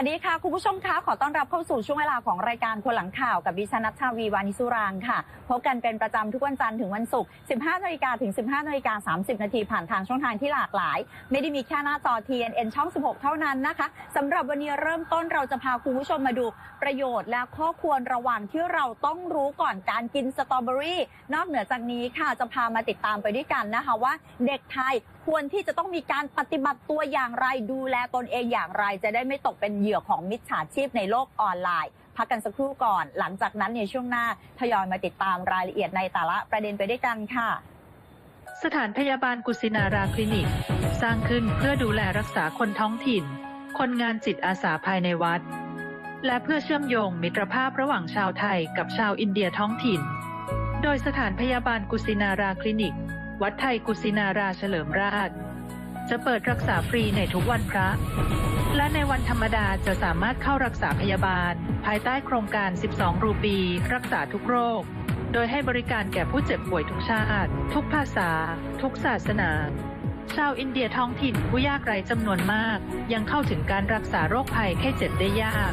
สวัสดีค่ะ คุณผู้ชมคะขอต้อนรับเข้าสู่ช่วงเวลาของรายการคนหลังข่าวกับดิฉันนัทชาวีวานิสุรางค์ค่ะ พบกันเป็นประจำทุกวันจันทร์ถึงวันศุกร์ 15นาฬิกาถึง 15นาฬิกา30 นาทีผ่านทางช่องทางที่หลากหลาย ไม่ได้มีแค่หน้าจอ TNN ช่อง 16 เท่านั้นนะคะสำหรับวันนี้เริ่มต้นเราจะพาคุณผู้ชมมาดูประโยชน์และข้อควรระวังที่เราต้องรู้ก่อนการกินสตรอเบอรี่นอกเหนือจากนี้ค่ะจะพามาติดตามไปด้วยกันนะคะว่า เด็กไทย ควรที่จะต้องมีการปฏิบัติตัวอย่างไรดูแลตนเองอย่างไร จะได้ไม่ตกเป็นเหยื่อของมิจฉาชีพในโลกออนไลน์ พักกันสักครู่ก่อน หลังจากนั้นในช่วงหน้าทยอยมาติดตามรายละเอียดในแต่ละประเด็นไปด้วยกันค่ะ สถานพยาบาลกุสินาราคลินิก สร้างขึ้นเพื่อดูแลรักษาคนท้องถิ่น คนงานจิตอาสาภายในวัด และเพื่อเชื่อมโยงมิตรภาพระหว่างชาวไทยกับชาวอินเดียท้องถิ่น โดยสถานพยาบาลกุสินาราคลินิก วัดไทยกุสินาราเฉลิมราช จะเปิดรักษาฟรีในทุกวันพระ และในวันธรรมดาจะสามารถเข้ารักษาพยาบาล ภายใต้โครงการ 12 รูปี รักษาทุกโรค โดยให้บริการแก่ผู้เจ็บป่วยทุกชาติ ทุกภาษา ทุกศาสนา ชาวอินเดียท้องถิ่นผู้ยากไร้จำนวนมาก ยังเข้าถึงการรักษาโรคภัยไข้เจ็บได้ยาก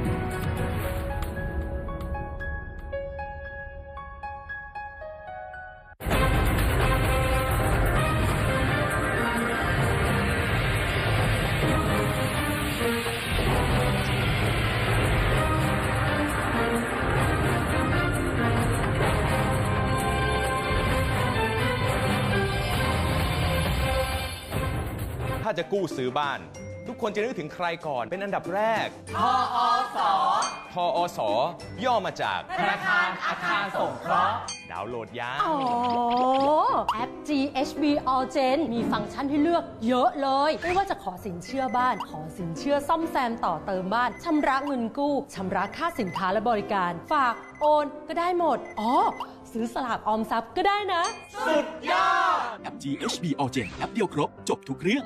กู้ซื้อบ้าน ทุกคนจะนึกถึงใครก่อนเป็นอันดับแรก ทอสทอสย่อมาจาก ธนาคารอาคารสงเคราะห์ ดาวน์โหลดยาอ๋อ แอป GHB All Gen มีฟังก์ชันให้เลือกเยอะเลย ไม่ว่าจะขอสินเชื่อบ้าน ขอสินเชื่อซ่อมแซมต่อเติมบ้าน ชำระเงินกู้ชำระค่าสินค้าและบริการ ฝากโอนก็ได้หมด อ๋อ ซื้อสลากออมทรัพย์ก็ได้นะ แอป GHB All Gen แอปเดียวครบ จบทุกเรื่อง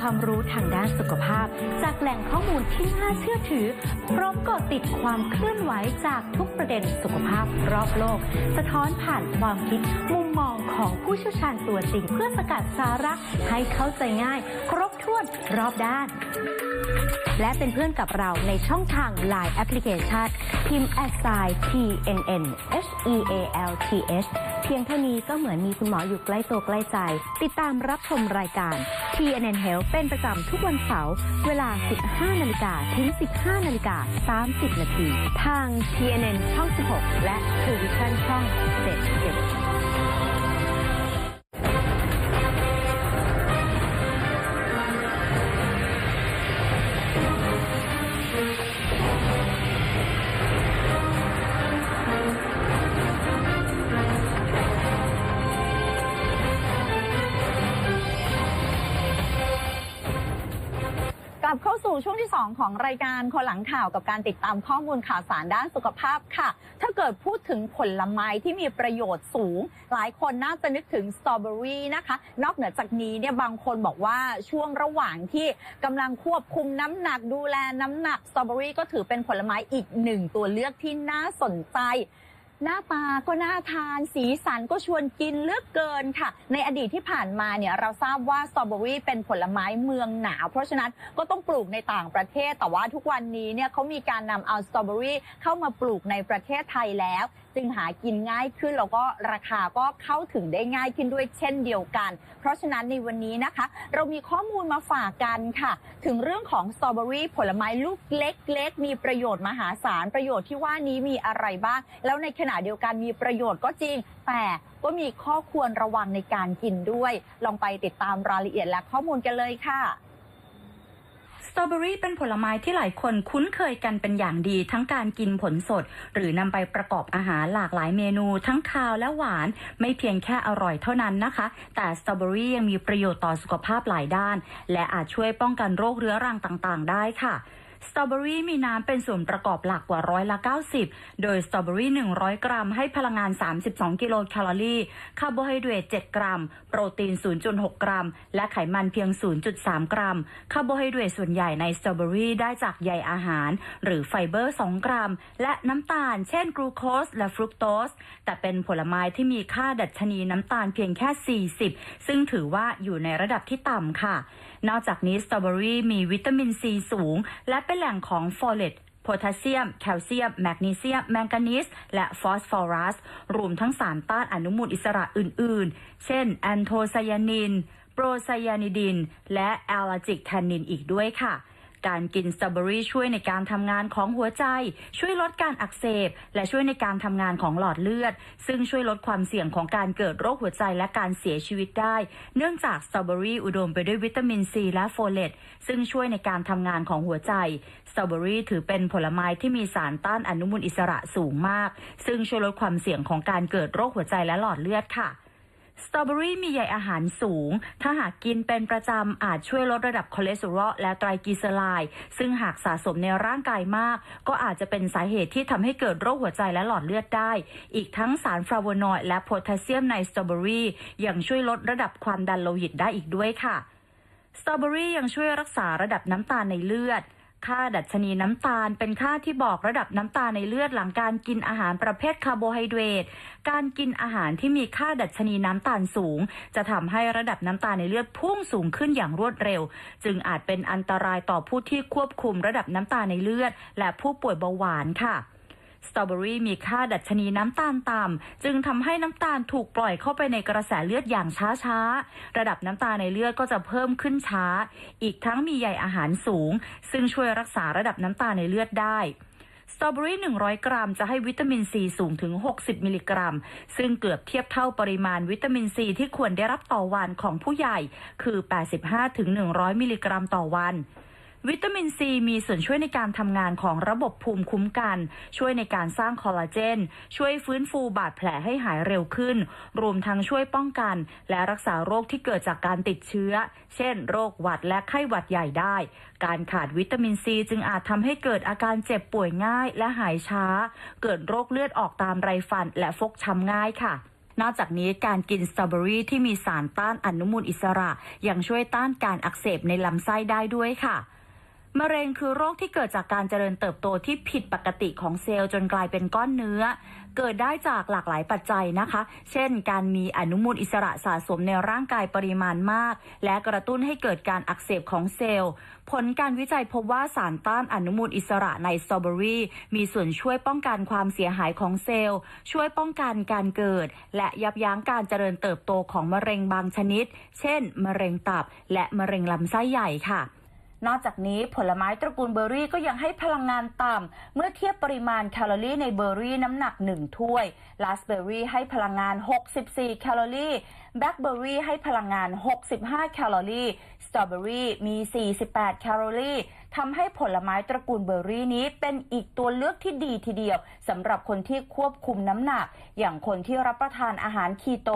ความรู้ทางด้านสุขภาพ จากแหล่งข้อมูลที่น่าเชื่อถือ พร้อมกาะติดความเคลื่อนไหวจากทุกประเด็นสุขภาพรอบโลก สะท้อนผ่านความคิดมุมมองของผู้เชี่ยวชาญตัวจริง เพื่อสกัดสาระให้เข้าใจง่าย ครบถ้วนรอบด้าน และเป็นเพื่อนกับเราในช่องทาง Line แอปพลิเคชันพิมพ์ a s i TNN H E A L T H เพียงเท่านี้ก็เหมือนมีคุณหมออยู่ใกล้ตัวใกล้ใจ ติดตามรับชมรายการ TNN Health เป็นประจำทุกวันเสาร์เวลา 15 นาฬิกาถึง 15 นาฬิกา 30 นาที ทาง TNN ช่อง 16 และ t v i s i o n ช่อง 77 สู่ช่วงที่ 2 ของรายการคนหลังข่าวกับการติดตามข้อมูลข่าวสารด้านสุขภาพค่ะ ถ้าเกิดพูดถึงผลไม้ที่มีประโยชน์สูง หลายคนน่าจะนึกถึงสตรอเบอรี่นะคะ นอกเหนือจากนี้เนี่ยบางคนบอกว่าช่วงระหว่างที่กำลังควบคุมน้ำหนักดูแลน้ำหนักสตรอเบอรี่ก็ถือเป็นผลไม้อีกหนึ่งตัวเลือกที่น่าสนใจ หน้าตาก็น่าทานสีสันก็ชวนกินเลือกเกินค่ะ ในอดีตที่ผ่านมาเนี่ยเราทราบว่าสตรอเบอรี่เป็นผลไม้เมืองหนาว เพราะฉะนั้นก็ต้องปลูกในต่างประเทศ แต่ว่าทุกวันนี้เนี่ยเขามีการนำเอาสตรอเบอรี่เข้ามาปลูกในประเทศไทยแล้วจึงหากินง่ายขึ้นแล้วก็ราคาก็เข้าถึงได้ง่ายขึ้นด้วยเช่นเดียวกัน เพราะฉะนั้นในวันนี้นะคะ เรามีข้อมูลมาฝากกันค่ะ ถึงเรื่องของสตรอเบอรี่ผลไม้ลูกเล็ก ๆ มีประโยชน์มหาศาลประโยชน์ที่ว่านี้มีอะไรบ้าง แล้วในขณะเดียวกันมีประโยชน์ก็จริง แต่ก็มีข้อควรระวังในการกินด้วย ลองไปติดตามรายละเอียดและข้อมูลกันเลยค่ะ สตรอเบอรี่เป็นผลไม้ที่หลายคนคุ้นเคยกันเป็นอย่างดีทั้งการกินผลสด หรือนำไปประกอบอาหารหลากหลายเมนู ทั้งคาวและหวาน ไม่เพียงแค่อร่อยเท่านั้นนะคะ แต่สตรอเบอรี่ยังมีประโยชน์ต่อสุขภาพหลายด้าน และอาจช่วยป้องกันโรคเรื้อรังต่างๆ ได้ค่ะ สตรอเบอรี่มีน้ำเป็นส่วนประกอบหลักกว่าร้อยละ 90 โดยสตรอเบอรี่ 100 กรัม ให้พลังงาน 32 กิโลแคลอรี่ คาร์โบไฮเดรต 7 กรัม โปรตีน 0.6 กรัม และไขมันเพียง 0.3 กรัม คาร์โบไฮเดรตส่วนใหญ่ในสตรอเบอรี่ได้จากใยอาหาร หรือไฟเบอร์ 2 กรัม และน้ำตาล เช่นกรูโคสและฟรุกโตส แต่เป็นผลไม้ที่มีค่าดัชนีน้ำตาลเพียงแค่ 40 ซึ่งถือว่าอยู่ในระดับที่ต่ำค่ะ นอกจากนี้สตรอเบอรี่มีวิตามินซีสูง และเป็นแหล่งของโฟเลตโพแทสเซียม แคลเซียม แมกนีเซียม แมงกานีส และฟอสฟอรัส รวมทั้งสารต้านอนุมูลอิสระอื่น ๆ เช่น แอนโทไซยานิน โปรไซยานิดิน และแอลลาจิกแทนนินอีกด้วยค่ะ การกินสตรอเบอรี่ช่วยในการทำงานของหัวใจ ช่วยลดการอักเสบ และช่วยในการทำงานของหลอดเลือด ซึ่งช่วยลดความเสี่ยงของการเกิดโรคหัวใจและการเสียชีวิตได้ เนื่องจากสตรอเบอรี่อุดมไปด้วยวิตามินซีและโฟเลตซึ่งช่วยในการทำงานของหัวใจสตรอเบอรี่ถือเป็นผลไม้ที่มีสารต้านอนุมูลอิสระสูงมาก ซึ่งช่วยลดความเสี่ยงของการเกิดโรคหัวใจและหลอดเลือดค่ะ สตรอเบอรี่มีใยอาหารสูง ถ้าหากกินเป็นประจำอาจช่วยลดระดับคอเลสเตอรอลและไตรกลีเซอไรด์ซึ่งหากสะสมในร่างกายมาก ก็อาจจะเป็นสาเหตุที่ทำให้เกิดโรคหัวใจและหลอดเลือดได้ อีกทั้งสารฟลาโวนอยด์และโพแทสเซียมในสตรอเบอรี่ยังช่วยลดระดับความดันโลหิตได้อีกด้วยค่ะ สตรอเบอรี่ยังช่วยรักษาระดับน้ำตาลในเลือด ค่าดัชนีน้ำตาล เป็นค่าที่บอกระดับน้ำตาลในเลือดหลังการกินอาหารประเภทคาร์โบไฮเดรต การกินอาหารที่มีค่าดัชนีน้ำตาลสูง จะทำให้ระดับน้ำตาลในเลือดพุ่งสูงขึ้นอย่างรวดเร็ว จึงอาจเป็นอันตรายต่อผู้ที่ควบคุมระดับน้ำตาลในเลือด และผู้ป่วยเบาหวานค่ะ สตรอเบอรี่มีค่าดัชนีน้ำตาลต่ำจึงทำให้น้ำตาลถูกปล่อยเข้าไปในกระแสเลือดอย่างช้าๆ ระดับน้ำตาลในเลือดก็จะเพิ่มขึ้นช้า อีกทั้งมีใยอาหารสูง ซึ่งช่วยรักษาระดับน้ำตาลในเลือดได้สตรอเบอรี่ 100 กรัม จะให้วิตามินซีสูงถึง 60 มิลลิกรัม ซึ่งเกือบเทียบเท่าปริมาณวิตามินซีที่ควรได้รับต่อวันของผู้ใหญ่ คือ 85ถึง100 มิลลิกรัมต่อวัน วิตามินซีมีส่วนช่วยในการทำงานของระบบภูมิคุ้มกัน ช่วยในการสร้างคอลลาเจน ช่วยฟื้นฟูบาดแผลให้หายเร็วขึ้น รวมทั้งช่วยป้องกัน และรักษาโรคที่เกิดจากการติดเชื้อ เช่น โรคหวัดและไข้หวัดใหญ่ได้ การขาดวิตามินซีจึงอาจทำให้เกิดอาการเจ็บป่วยง่ายและหายช้า เกิดโรคเลือดออกตามไรฟันและฟกช้ำง่ายค่ะนอกจากนี้การกินสตรอเบอรี่ที่มีสารต้านอนุมูลอิสระ ยังช่วยต้านการอักเสบในลำไส้ได้ด้วยค่ะ มะเร็งคือโรคที่เกิดจากการเจริญเติบโตที่ผิดปกติของเซลล์จนกลายเป็นก้อนเนื้อ เกิดได้จากหลากหลายปัจจัยนะคะ เช่น การมีอนุมูลอิสระสะสมในร่างกายปริมาณมาก และกระตุ้นให้เกิดการอักเสบของเซลล์ ผลการวิจัยพบว่าสารต้านอนุมูลอิสระในสตรอเบอรี่มีส่วนช่วยป้องกันความเสียหายของเซลล์ ช่วยป้องกันการเกิด และยับยั้งการเจริญเติบโตของมะเร็งบางชนิด เช่น มะเร็งตับ และมะเร็งลำไส้ใหญ่ค่ะ นอกจากนี้ผลไม้ตระกูลเบอร์รี่ก็ยังให้พลังงานต่ำเมื่อเทียบปริมาณแคลอรี่ในเบอร์รี่น้ำหนัก 1 ถ้วยลาสเบอร์รี่ให้พลังงาน 64 แคลอรี่แบล็คเบอร์รี่ให้พลังงาน 65 แคลอรี่ สตรอเบอรี่มี 48 แคลอรี่ทำให้ผลไม้ตระกูลเบอร์รี่นี้เป็นอีกตัวเลือกที่ดีทีเดียวสำหรับคนที่ควบคุมน้ำหนัก อย่างคนที่รับประทานอาหารคีโต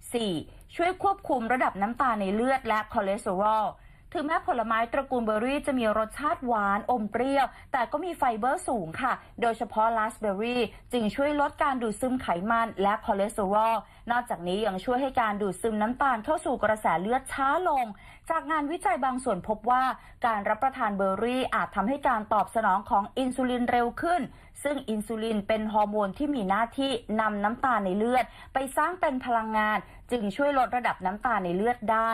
4. ช่วยควบคุมระดับน้ำตาลในเลือดและคอเลสเตอรอล ถึงแม้ผลไม้ตระกูลเบอร์รี่จะมีรสชาติหวานอมเปรี้ยว แต่ก็มีไฟเบอร์สูงค่ะ โดยเฉพาะราสเบอร์รี่จึงช่วยลดการดูดซึมไขมันและคอเลสเตอรอล นอกจากนี้ยังช่วยให้การดูดซึมน้ำตาลเข้าสู่กระแสเลือดช้าลง จากงานวิจัยบางส่วนพบว่าการรับประทานเบอร์รี่อาจทำให้การตอบสนองของอินซูลินเร็วขึ้น ซึ่งอินซูลินเป็นฮอร์โมนที่มีหน้าที่นำน้ำตาลในเลือด ไปสร้างเป็นพลังงาน จึงช่วยลดระดับน้ำตาลในเลือดได้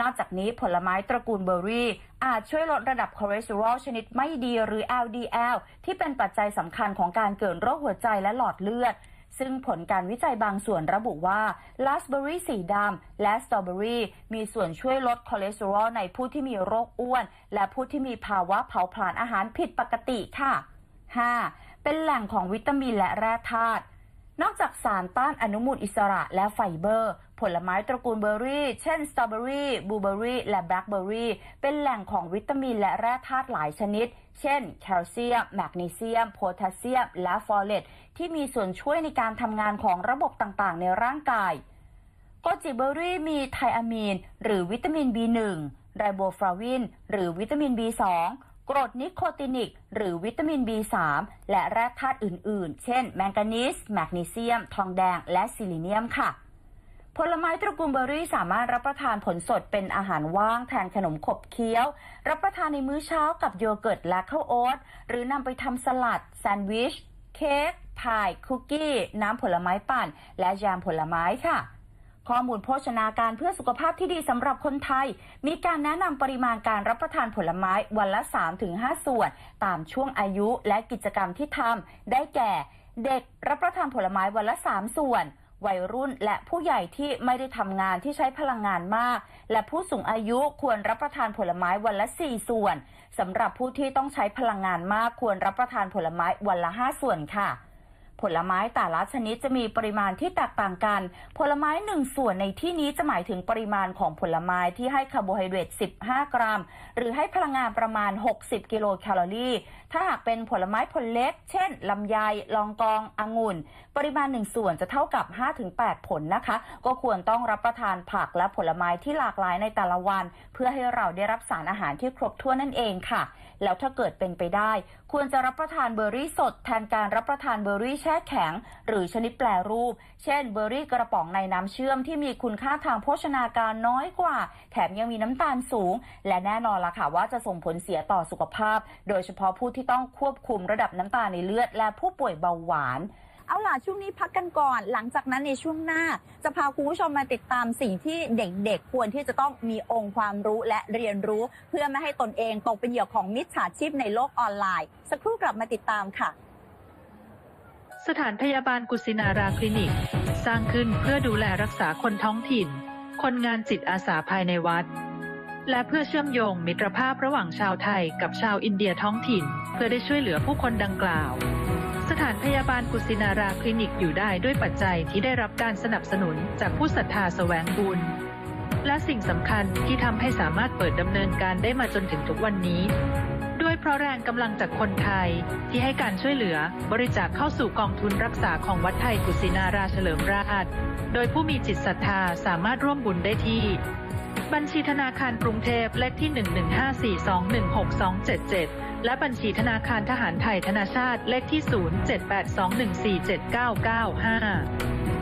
นอกจากนี้ผลไม้ตระกูลเบอร์รี่ อาจช่วยลดระดับคอเลสเตอรอลชนิดไม่ดีหรือ LDL ที่เป็นปัจจัยสำคัญของการเกิดโรคหัวใจและหลอดเลือด ซึ่งผลการวิจัยบางส่วนระบุว่าลาสเบอร์รี่สีดำและสตรอเบอรี่มีส่วนช่วยลดคอเลสเตอรอลในผู้ที่มีโรคอ้วน และผู้ที่มีภาวะเผาผลาญอาหารผิดปกติค่ะ 5. เป็นแหล่งของวิตามินและแร่ธาตุนอกจากสารต้านอนุมูลอิสระและไฟเบอร์ ผลไม้ตระกูลเบอร์รี่ เช่นสตรอเบอรี่บลูเบอรี่และแบล็คเบอร์รี่เป็นแหล่งของวิตามินและแร่ธาตุหลายชนิด เช่น แคลเซียม แมกนีเซียม โพแทสเซียม และฟอเลตที่มีส่วนช่วยในการทำงานของระบบต่างๆ ในร่างกายโกจิเบอร์รี่มีไทอะมีน หรือวิตามิน B1 ไรโบฟลาวิน หรือวิตามิน B2 กรดนิโคตินิก หรือวิตามิน B3 และแร่ธาตุอื่น ๆ เช่น แมงกานีส แมกนีเซียม ทองแดง และซิลิเนียมค่ะ ผลไม้ตระกูลเบอร์รี่สามารถรับประทานผลสดเป็นอาหารว่างแทนขนมขบเคี้ยว รับประทานในมื้อเช้ากับโยเกิร์ตและข้าวโอ๊ตหรือนำไปทำสลัด แซนด์วิช เค้กพาย คุกกี้ น้ำผลไม้ปั่น และแยมผลไม้ค่ะ ข้อมูลโภชนาการเพื่อสุขภาพที่ดีสำหรับคนไทย มีการแนะนำปริมาณการรับประทานผลไม้วันละ 3-5 ส่วน ตามช่วงอายุและกิจกรรมที่ทำได้แก่ เด็กรับประทานผลไม้วันละ 3 ส่วน วัยรุ่นและผู้ใหญ่ที่ไม่ได้ทำงานที่ใช้พลังงานมาก และผู้สูงอายุควรรับประทานผลไม้วันละ 4 ส่วนสำหรับผู้ที่ต้องใช้พลังงานมากควรรับประทานผลไม้วันละ 5 ส่วนค่ะ ผลไม้แต่ละชนิดจะมีปริมาณที่แตกต่างกัน ผลไม้หนึ่งส่วนในที่นี้จะหมายถึงปริมาณของผลไม้ที่ให้คาร์โบไฮเดรต 15 กรัม หรือให้พลังงานประมาณ 60 กิโลแคลอรี่ ถ้าหากเป็นผลไม้ผลเล็ก เช่น ลำไย ลองกอง องุ่น ปริมาณหนึ่งส่วนจะเท่ากับ 5-8 ผลนะคะ ก็ควรต้องรับประทานผักและผลไม้ที่หลากหลายในแต่ละวัน เพื่อให้เราได้รับสารอาหารที่ครบถ้วนนั่นเองค่ะ แล้วถ้าเกิดเป็นไปได้ ควรจะรับประทานเบอร์รี่สดแทนการรับประทานเบอร์รี่แช่แข็ง หรือชนิดแปรรูป เช่น เบอร์รี่กระป๋องในน้ำเชื่อมที่มีคุณค่าทางโภชนาการน้อยกว่า แถมยังมีน้ำตาลสูง และแน่นอนล่ะค่ะว่าจะส่งผลเสียต่อสุขภาพ โดยเฉพาะผู้ที่ต้องควบคุมระดับน้ำตาลในเลือด และผู้ป่วยเบาหวาน เอาล่ะช่วงนี้พักกันก่อน หลังจากนั้นในช่วงหน้า จะพาคุณผู้ชมมาติดตามสิ่งที่เด็กๆ ควรที่จะต้องมีองค์ความรู้และเรียนรู้ เพื่อไม่ให้ตนเองตกเป็นเหยื่อของมิจฉาชีพในโลกออนไลน์ สักครู่กลับมาติดตามค่ะ สถานพยาบาลกุสินาราคลินิก สร้างขึ้นเพื่อดูแลรักษาคนท้องถิ่น คนงานจิตอาสาภายในวัดและเพื่อเชื่อมโยงมิตรภาพระหว่างชาวไทยกับชาวอินเดียท้องถิ่น เพื่อได้ช่วยเหลือผู้คนดังกล่าว สถานพยาบาลกุสินาราคลินิกอยู่ได้ด้วยปัจจัยที่ได้รับการสนับสนุนจากผู้ศรัทธาแสวงบุญ และสิ่งสำคัญที่ทำให้สามารถเปิดดำเนินการได้มาจนถึงทุกวันนี้ ด้วยเพราะแรงกำลังจากคนไทยที่ให้การช่วยเหลือบริจาคเข้าสู่กองทุนรักษาของวัดไทยกุสินาราเฉลิมราชโดยผู้มีจิตศรัทธาสามารถร่วมบุญได้ที่ บัญชีธนาคารกรุงเทพเลขที่ 11542162277 และบัญชีธนาคารทหารไทยธนาชาติเลขที่ 0782147995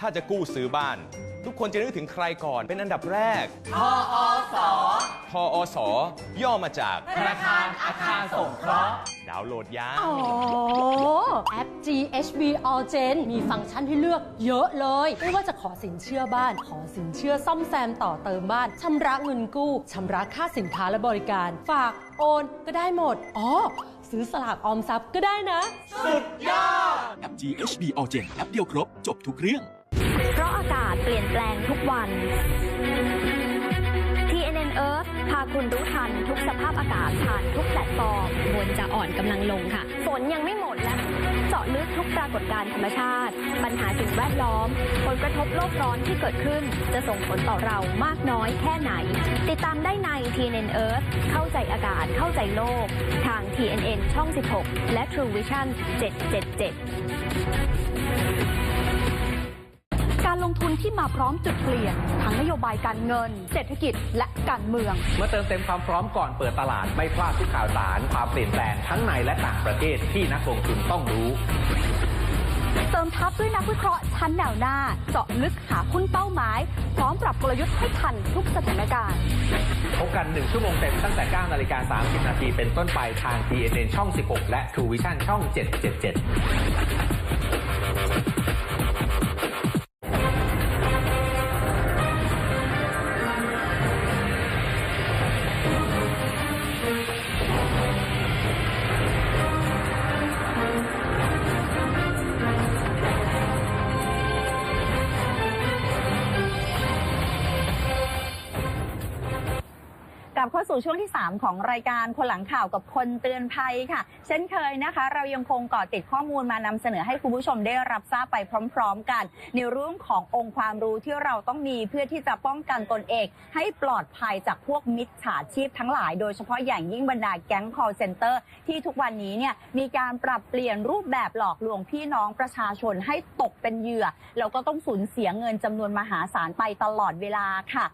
ถ้าจะกู้ซื้อบ้าน ทุกคนจะนึกถึงใครก่อนเป็นอันดับแรก ทออสทออสย่อมาจาก ธนาคารอาคารสงเคราะห์ ดาวน์โหลดยาอ๋อ แอป GHB All Gen มีฟังก์ชันให้เลือกเยอะเลย ไม่ว่าจะขอสินเชื่อบ้าน ขอสินเชื่อซ่อมแซมต่อเติมบ้าน ชำระเงินกู้ชำระค่าสินค้าและบริการ ฝากโอนก็ได้หมด อ๋อ ซื้อสลากออมทรัพย์ก็ได้นะ แอป GHB All Gen แอปเดียวครบ จบทุกเรื่องเพราะอากาศเปลี่ยนแปลงทุกวัน TNN Earth พาคุณรู้ทันทุกสภาพอากาศผ่านทุกแพลตฟอร์มมวลจะอ่อนกำลังลงค่ะ ฝนยังไม่หมดและเจาะลึกทุกปรากฏการณ์ธรรมชาติ ปัญหาสิ่งแวดล้อม ผลกระทบโลกร้อนที่เกิดขึ้น จะส่งผลต่อเรามากน้อยแค่ไหน ติดตามได้ใน TNN Earth เข้าใจอากาศเข้าใจโลก ทาง TNN ช่อง 16 และ True Vision 777การ ลงทุนที่มาพร้อมจุดเปลี่ยนทั้งนโยบายการเงิน เศรษฐกิจและการเมือง เมื่อเติมเต็มความพร้อมก่อนเปิดตลาดไม่พลาดทุกข่าวสารความเปลี่ยนแปลงทั้งในและต่างประเทศที่นักลงทุนต้องรู้เติมทัพด้วยนักวิเคราะห์ชั้นแนวหน้า เจาะลึกหาหุ้นเป้าหมาย พร้อมปรับกลยุทธ์ให้ทันทุกสถานการณ์พบกัน 1 ชั่วโมงเต็มตั้งแต่ 9 นาฬิกา 30 นาทีเป็นต้นไปทาง TNN ช่อง 16 และ True Vision ช่อง 777 สู่ช่วงที่ 3 ของรายการคนหลังข่าวกับคนเตือนภัยค่ะ เช่นเคยนะคะ เรายังคงเกาะติดข้อมูลมานำเสนอให้คุณผู้ชมได้รับทราบไปพร้อม ๆ กัน ในเรื่องขององค์ความรู้ที่เราต้องมีเพื่อที่จะป้องกันตนเอง ให้ปลอดภัยจากพวกมิจฉาชีพทั้งหลาย โดยเฉพาะอย่างยิ่งบรรดาแก๊ง call center ที่ทุกวันนี้เนี่ยมีการปรับเปลี่ยนรูปแบบหลอกลวงพี่น้องประชาชนให้ตกเป็นเหยื่อแล้วก็ต้องสูญเสียเงินจำนวนมหาศาลไปตลอดเวลาค่ะ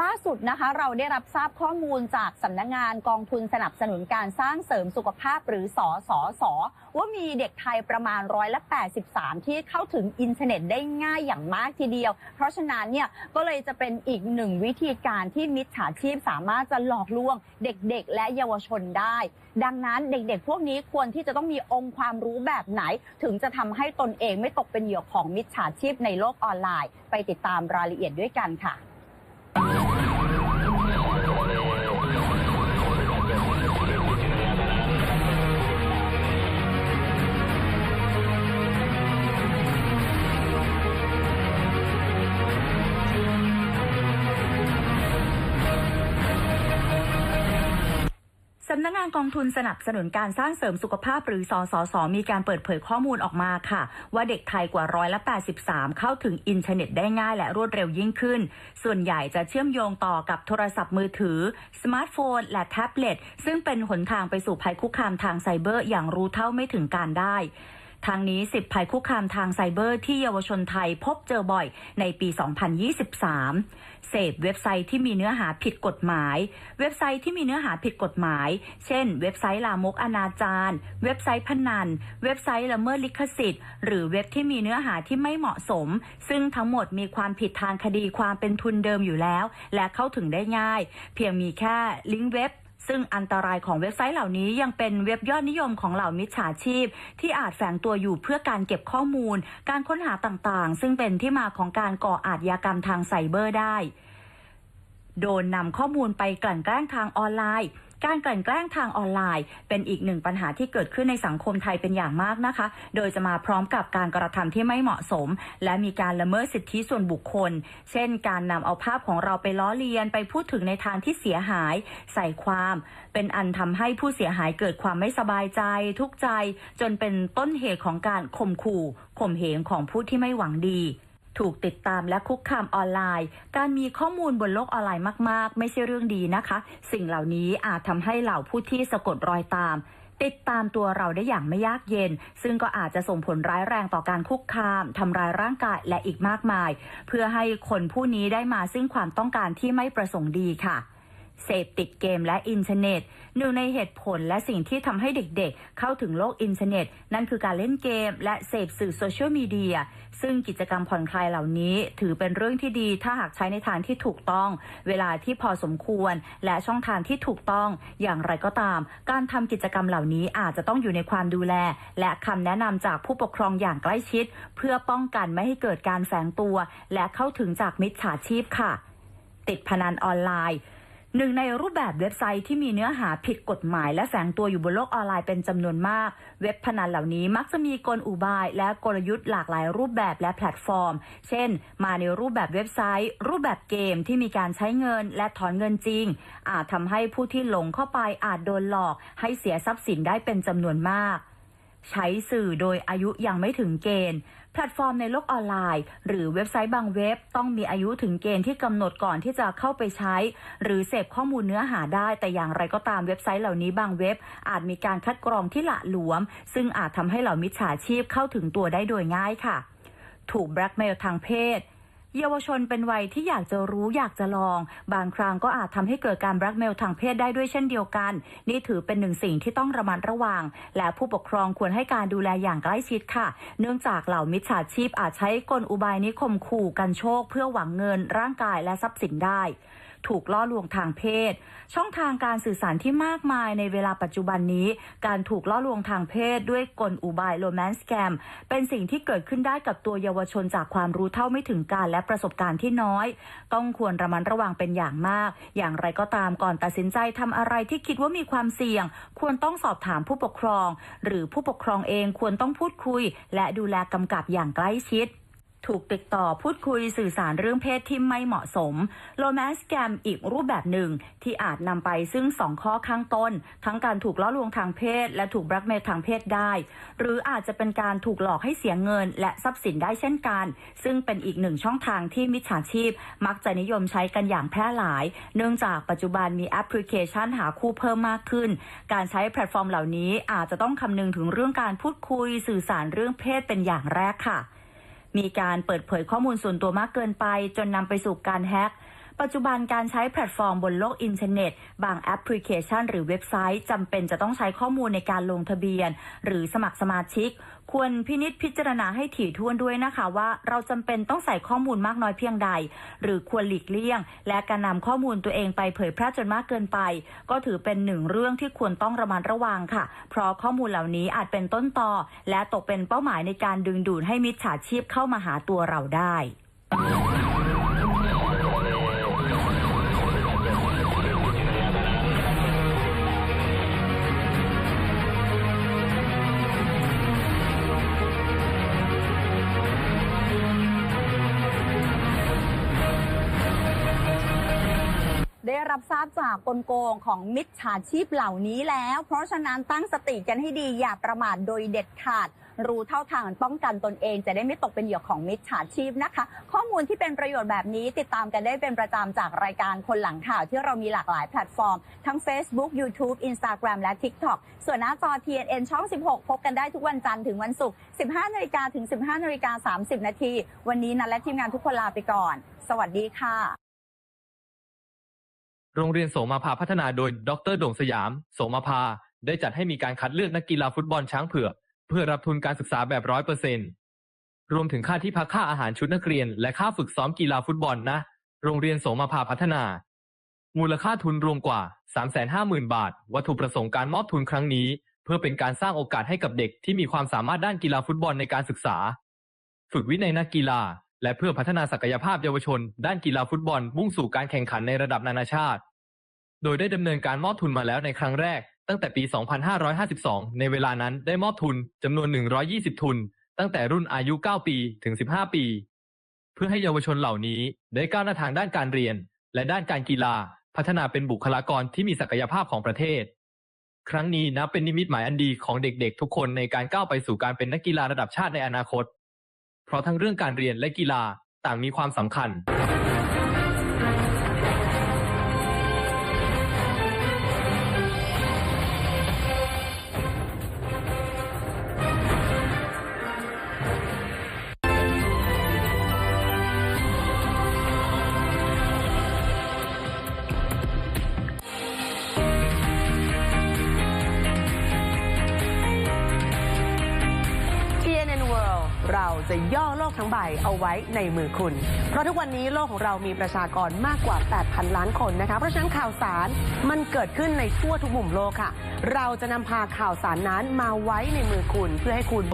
ล่าสุดนะคะเราได้รับทราบข้อมูลจากสำนักงงานกองทุนสนับสนุนการสร้างเสริมสุขภาพหรือสอสอสอว่ามีเด็กไทยประมาณร้อยละ83 ที่เข้าถึงอินเทอร์เน็ตได้ง่ายอย่างมากทีเดียว เพราะฉะนั้นเนี่ยก็เลยจะเป็นอีกหนึ่งวิธีการที่มิจฉาชีพสามารถจะหลอกลวงเด็กๆ และเยาวชนได้ ดังนั้นเด็กๆ พวกนี้ควรที่จะต้องมีองค์ความรู้แบบไหน ถึงจะทำให้ตนเองไม่ตกเป็นเหยื่อของมิจฉาชีพในโลกออนไลน์ ไปติดตามรายละเอียดด้วยกันค่ะ กงานกองทุนสนับสนุนการสร้างเสริมสุขภาพหรือสสส มีการเปิดเผยข้อมูลออกมาค่ะ ว่าเด็กไทยกว่าร้อยละ 83 เข้าถึงอินเทอร์เน็ตได้ง่ายและรวดเร็วยิ่งขึ้น ส่วนใหญ่จะเชื่อมโยงต่อกับโทรศัพท์มือถือ สมาร์ทโฟน และแท็บเล็ตซึ่งเป็นหนทางไปสู่ภัยคุกคามทางไซเบอร์อย่างรู้เท่าไม่ถึงการได้ ทางนี้ 10ภัยคุกคามทางไซเบอร์ที่เยาวชนไทยพบเจอบ่อยในปี 2023 เสพเว็บไซต์ที่มีเนื้อหาผิดกฎหมาย เว็บไซต์ที่มีเนื้อหาผิดกฎหมาย เช่น เว็บไซต์ลามกอนาจารเว็บไซต์พนัน เว็บไซต์ละเมิดลิขสิทธิ์ หรือเว็บที่มีเนื้อหาที่ไม่เหมาะสม ซึ่งทั้งหมดมีความผิดทางคดีความเป็นทุนเดิมอยู่แล้ว และเข้าถึงได้ง่าย เพียงมีแค่ลิงก์เว็บ ซึ่งอันตรายของเว็บไซต์เหล่านี้ยังเป็นเว็บยอดนิยมของเหล่ามิจฉาชีพ ที่อาจแฝงตัวอยู่เพื่อการเก็บข้อมูล การค้นหาต่างๆ ซึ่งเป็นที่มาของการก่ออาชญากรรมทางไซเบอร์ได้ โดนนำข้อมูลไปกลั่นแกล้งทางออนไลน์ การกลั่นแกล้งทางออนไลน์ เป็นอีกหนึ่งปัญหาที่เกิดขึ้นในสังคมไทยเป็นอย่างมากนะคะ โดยจะมาพร้อมกับการกระทำที่ไม่เหมาะสม และมีการละเมิดสิทธิส่วนบุคคล เช่น การนำเอาภาพของเราไปล้อเลียนไปพูดถึงในทางที่เสียหาย ใส่ความ เป็นอันทำให้ผู้เสียหายเกิดความไม่สบายใจ ทุกข์ใจ จนเป็นต้นเหตุของการข่มขู่ข่มเหงของผู้ที่ไม่หวังดี ถูกติดตามและคุกคามออนไลน์ การมีข้อมูลบนโลกออนไลน์มาก ๆ ไม่ใช่เรื่องดีนะคะ สิ่งเหล่านี้อาจทำให้เหล่าผู้ที่สะกดรอยตาม ติดตามตัวเราได้อย่างไม่ยากเย็น ซึ่งก็อาจจะส่งผลร้ายแรงต่อการคุกคามทำร้ายร่างกายและอีกมากมาย เพื่อให้คนผู้นี้ได้มาซึ่งความต้องการที่ไม่ประสงค์ดีค่ะ เสพติดเกมและอินเทอร์เน็ตหนึ่งในเหตุผลและสิ่งที่ทำให้เด็กๆ เข้าถึงโลกอินเทอร์เน็ต นั่นคือการเล่นเกม และเสพสื่อโซเชียลมีเดียซึ่งกิจกรรมผ่อนคลายเหล่านี้ ถือเป็นเรื่องที่ดีถ้าหากใช้ในทางที่ถูกต้อง เวลาที่พอสมควร และช่องทางที่ถูกต้อง อย่างไรก็ตาม การทำกิจกรรมเหล่านี้อาจจะต้องอยู่ในความดูแล และคำแนะนำจากผู้ปกครองอย่างใกล้ชิด เพื่อป้องกันไม่ให้เกิดการแฝงตัว และเข้าถึงจากมิจฉาชีพค่ะติดพนันออนไลน์ หนึ่งในรูปแบบเว็บไซต์ที่มีเนื้อหาผิดกฎหมาย และแฝงตัวอยู่บนโลกออนไลน์เป็นจำนวนมาก เว็บพนันเหล่านี้มักจะมีกลอุบาย และกลยุทธ์หลากหลายรูปแบบและแพลตฟอร์ม เช่น มาในรูปแบบเว็บไซต์ รูปแบบเกมที่มีการใช้เงินและถอนเงินจริง อาจทำให้ผู้ที่หลงเข้าไปอาจโดนหลอก ให้เสียทรัพย์สินได้เป็นจำนวนมาก ใช้สื่อโดยอายุยังไม่ถึงเกณฑ์ แพลตฟอร์มในโลกออนไลน์ หรือเว็บไซต์บางเว็บ ต้องมีอายุถึงเกณฑ์ที่กำหนดก่อนที่จะเข้าไปใช้ หรือเสพข้อมูลเนื้อหาได้ แต่อย่างไรก็ตามเว็บไซต์เหล่านี้บางเว็บ อาจมีการคัดกรองที่หละหลวม ซึ่งอาจทำให้เหล่ามิจฉาชีพเข้าถึงตัวได้โดยง่ายค่ะ ถูกแบล็กเมลทางเพศ เยาวชนเป็นวัยที่อยากจะรู้อยากจะลอง บางครั้งก็อาจทำให้เกิดการแบล็กเมลทางเพศได้ด้วยเช่นเดียวกัน นี่ถือเป็นหนึ่งสิ่งที่ต้องระมัดระวัง และผู้ปกครองควรให้การดูแลอย่างใกล้ชิดค่ะ เนื่องจากเหล่ามิจฉาชีพอาจใช้กลอุบายนี้ข่มขู่กันโชค เพื่อหวังเงินร่างกายและทรัพย์สินได้ ถูกล่อลวงทางเพศ ช่องทางการสื่อสารที่มากมายในเวลาปัจจุบันนี้ การถูกล่อลวงทางเพศด้วยกลอุบายโรแมนต์แกมเป็นสิ่งที่เกิดขึ้นได้กับตัวเยาวชนจากความรู้เท่าไม่ถึงการและประสบการณ์ที่น้อย ต้องควรระมัดระวังเป็นอย่างมาก อย่างไรก็ตามก่อนตัดสินใจทำอะไรที่คิดว่ามีความเสี่ยง ควรต้องสอบถามผู้ปกครอง หรือผู้ปกครองเองควรต้องพูดคุย และดูแลกำกับอย่างใกล้ชิด ถูกติดต่อพูดคุยสื่อสารเรื่องเพศที่ไม่เหมาะสมโรแมนต์แกมอีกรูปแบบหนึ่งที่อาจนำไปซึ่งสองข้อข้างต้น ทั้งการถูกล่อลวงทางเพศ และถูกแบล็กเมลทางเพศได้ หรืออาจจะเป็นการถูกหลอกให้เสียเงิน และทรัพย์สินได้เช่นกัน ซึ่งเป็นอีกหนึ่งช่องทางที่มิจฉาชีพ มักจะนิยมใช้กันอย่างแพร่หลาย เนื่องจากปัจจุบันมีแอปพลิเคชันหาคู่เพิ่มมากขึ้น การใช้แพลตฟอร์มเหล่านี้อาจจะต้องคำนึงถึงเรื่องการพูดคุยสื่อสารเรื่องเพศเป็นอย่างแรกค่ะ มีการเปิดเผยข้อมูลส่วนตัวมากเกินไป จนนำไปสู่การแฮ็ก ปัจจุบันการใช้แพลตฟอร์มบนโลกอินเทอร์เน็ต บางแอปพลิเคชัน หรือเว็บไซต์จำเป็นจะต้องใช้ข้อมูลในการลงทะเบียน หรือสมัครสมาชิก ควรพินิษพิจารณาให้ถี่ถ้วนด้วยนะคะว่าเราจำเป็นต้องใส่ข้อมูลมากน้อยเพียงใด หรือควรหลีกเลี่ยง และการนำข้อมูลตัวเองไปเผยแพร่จนมากเกินไป ก็ถือเป็นหนึ่งเรื่องที่ควรต้องระมัดระวังค่ะ เพราะข้อมูลเหล่านี้อาจเป็นต้นตอและตกเป็นเป้าหมายในการดึงดูดให้มิจฉาชีพเข้ามาหาตัวเราได้ รับทราบจากกลโกงของมิจฉาชีพเหล่านี้แล้ว เพราะฉะนั้นตั้งสติกันให้ดีอย่าประมาทโดยเด็ดขาด รู้เท่าทางป้องกันตนเอง จะได้ไม่ตกเป็นเหยื่อของมิจฉาชีพนะคะ ข้อมูลที่เป็นประโยชน์แบบนี้ติดตามกันได้เป็นประจำจากรายการคนหลังข่าวที่เรามีหลากหลายแพลตฟอร์ม ทั้ง Facebook YouTube Instagram และ TikTok ส่วนหน้าจอ TNN ช่อง 16 พบกันได้ทุกวันจันทร์ถึงวันศุกร์ 15นาฬิกาถึง 15นาฬิกา30 นาที วันนี้นันและทีมงานทุกคนลาไปก่อน สวัสดีค่ะ โรงเรียนโสมาภาพัฒนาโดย ดรโด่งสยาม โสมาภา ได้จัดให้มีการคัดเลือกนักกีฬาฟุตบอลช้างเผือก เพื่อรับทุนการศึกษาแบบร้อยเปอร์เซ็นรวมถึงค่าที่พักค่าอาหารชุดนักเรียน และค่าฝึกซ้อมกีฬาฟุตบอลนะ โรงเรียนโสมาภาพัฒนา มูลค่าทุนรวมกว่า 350,000 บาท วัตถุประสงค์การมอบทุนครั้งนี้ เพื่อเป็นการสร้างโอกาสให้กับเด็กที่มีความสามารถด้านกีฬาฟุตบอลในการศึกษา ฝึกวินัยนักกีฬา และเพื่อพัฒนาศักยภาพเยาวชน ด้านกีฬาฟุตบอลมุ่งสู่การแข่งขันในระดับนานาชาติ โดยได้ดำเนินการมอบทุนมาแล้วในครั้งแรก ตั้งแต่ปี 2552 ในเวลานั้นได้มอบทุนจำนวน 120 ทุน ตั้งแต่รุ่นอายุ 9 ปีถึง 15 ปี เพื่อให้เยาวชนเหล่านี้ได้ก้าวหน้าทางด้านการเรียน และด้านการกีฬา พัฒนาเป็นบุคลากรที่มีศักยภาพของประเทศ ครั้งนี้นับเป็นนิมิตหมายอันดีของเด็กๆ ทุกคนในการก้าวไปสู่การเป็นนักกีฬาระดับชาติในอนาคต เพราะทั้งเรื่องการเรียนและกีฬาต่างมีความสำคัญ เอาไว้ในมือคุณ เพราะทุกวันนี้โลกของเรามีประชากรมากกว่า 8,000 ล้านคนนะคะ เพราะฉะนั้นข่าวสารมันเกิดขึ้นในทั่วทุกมุมโลกค่ะ เราจะนำพาข่าวสารนั้นมาไว้ในมือคุณเพื่อให้คุณ